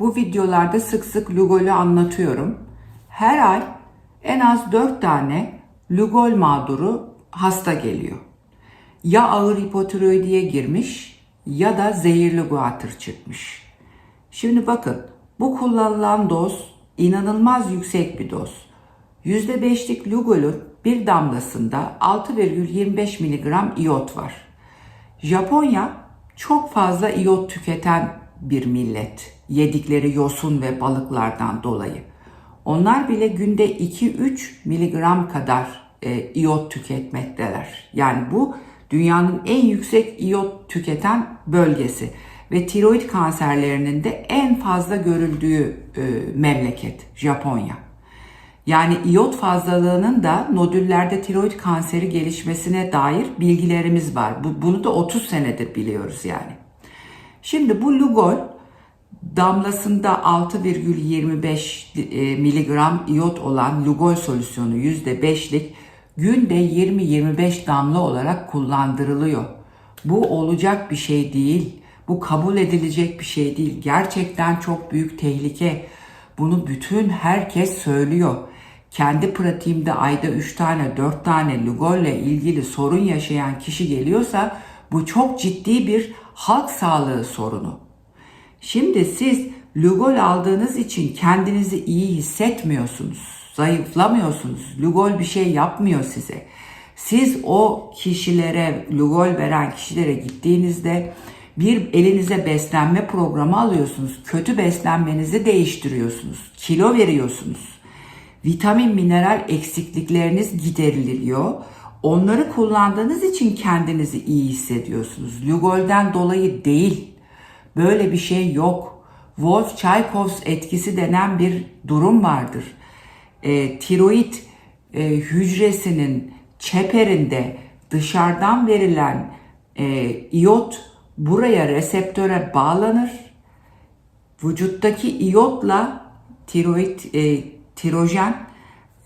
Bu videolarda sık sık Lugol'ü anlatıyorum. Her ay en az 4 tane Lugol mağduru hasta geliyor. Ya ağır hipotiroidiye girmiş ya da zehirli guatr çıkmış. Şimdi bakın bu kullanılan doz inanılmaz yüksek bir doz. %5'lik Lugol'ün bir damlasında 6,25 mg iot var. Japonya çok fazla iot tüketen bir millet. Yedikleri yosun ve balıklardan dolayı. Onlar bile günde 2-3 miligram kadar e, iot tüketmekteler. Yani bu dünyanın en yüksek iot tüketen bölgesi ve tiroid kanserlerinin de en fazla görüldüğü e, memleket Japonya. Yani iot fazlalığının da nodüllerde tiroid kanseri gelişmesine dair bilgilerimiz var. Bu, bunu da 30 senedir biliyoruz yani. Şimdi bu Lugol damlasında 6,25 e, miligram iot olan Lugol solüsyonu %5'lik günde 20-25 damla olarak kullandırılıyor. Bu olacak bir şey değil. Bu kabul edilecek bir şey değil. Gerçekten çok büyük tehlike. Bunu bütün herkes söylüyor. Kendi pratiğimde ayda 3 tane 4 tane Lugol ile ilgili sorun yaşayan kişi geliyorsa bu çok ciddi bir halk sağlığı sorunu. Şimdi siz Lugol aldığınız için kendinizi iyi hissetmiyorsunuz. Zayıflamıyorsunuz. Lugol bir şey yapmıyor size. Siz o kişilere, Lugol veren kişilere gittiğinizde bir elinize beslenme programı alıyorsunuz. Kötü beslenmenizi değiştiriyorsunuz. Kilo veriyorsunuz. Vitamin, mineral eksiklikleriniz gideriliyor. Onları kullandığınız için kendinizi iyi hissediyorsunuz. Lugol'den dolayı değil. Böyle bir şey yok. Wolf-Chaikows etkisi denen bir durum vardır. E, tiroid e, hücresinin çeperinde dışarıdan verilen e, iot buraya reseptöre bağlanır. Vücuttaki iyotla tiroid e, tirojen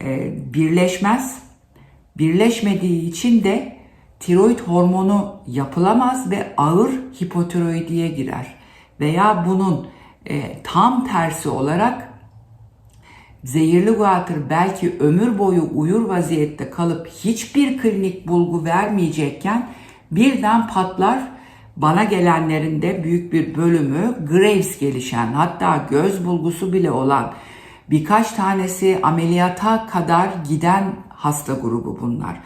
e, birleşmez. Birleşmediği için de tiroid hormonu yapılamaz ve ağır hipotiroidiye girer. Veya bunun e, tam tersi olarak zehirli guatr belki ömür boyu uyur vaziyette kalıp hiçbir klinik bulgu vermeyecekken birden patlar. Bana gelenlerin de büyük bir bölümü Graves gelişen hatta göz bulgusu bile olan birkaç tanesi ameliyata kadar giden hasta grubu bunlar.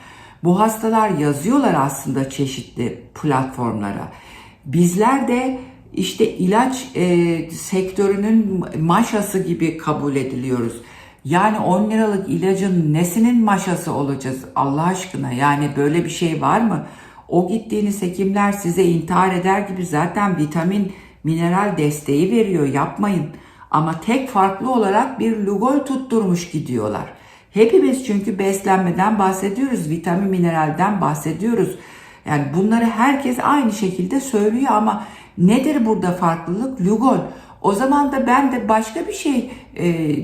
Bu hastalar yazıyorlar aslında çeşitli platformlara. Bizler de işte ilaç e, sektörünün maşası gibi kabul ediliyoruz. Yani 10 liralık ilacın nesinin maşası olacağız Allah aşkına? Yani böyle bir şey var mı? O gittiğiniz hekimler size intihar eder gibi zaten vitamin, mineral desteği veriyor. Yapmayın. Ama tek farklı olarak bir lugol tutturmuş gidiyorlar. Hepimiz çünkü beslenmeden bahsediyoruz, vitamin mineralden bahsediyoruz. Yani bunları herkes aynı şekilde söylüyor ama nedir burada farklılık? Lugol. O zaman da ben de başka bir şey e,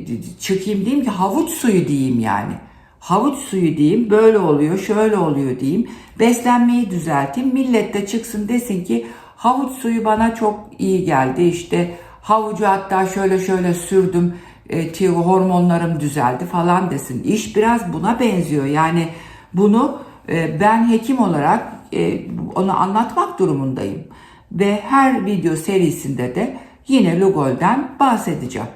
çıkayım diyeyim ki havuç suyu diyeyim yani. Havuç suyu diyeyim, böyle oluyor, şöyle oluyor diyeyim. Beslenmeyi düzelteyim. Millet de çıksın desin ki havuç suyu bana çok iyi geldi. İşte havucu hatta şöyle şöyle sürdüm. E, hormonlarım düzeldi falan desin. İş biraz buna benziyor. Yani bunu e, ben hekim olarak e, onu anlatmak durumundayım. Ve her video serisinde de yine Lugol'den bahsedeceğim.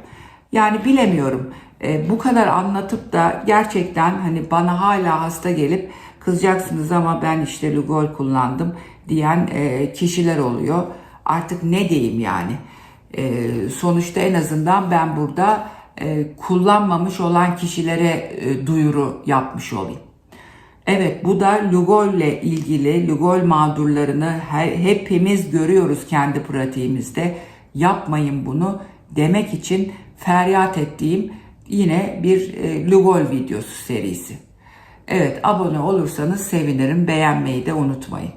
Yani bilemiyorum e, bu kadar anlatıp da gerçekten hani bana hala hasta gelip kızacaksınız ama ben işte Lugol kullandım diyen e, kişiler oluyor. Artık ne diyeyim yani. E, sonuçta en azından ben burada kullanmamış olan kişilere e, duyuru yapmış olayım. Evet bu da Lugol ile ilgili Lugol mağdurlarını he, hepimiz görüyoruz kendi pratiğimizde. Yapmayın bunu demek için feryat ettiğim yine bir e, Lugol videosu serisi. Evet abone olursanız sevinirim. Beğenmeyi de unutmayın.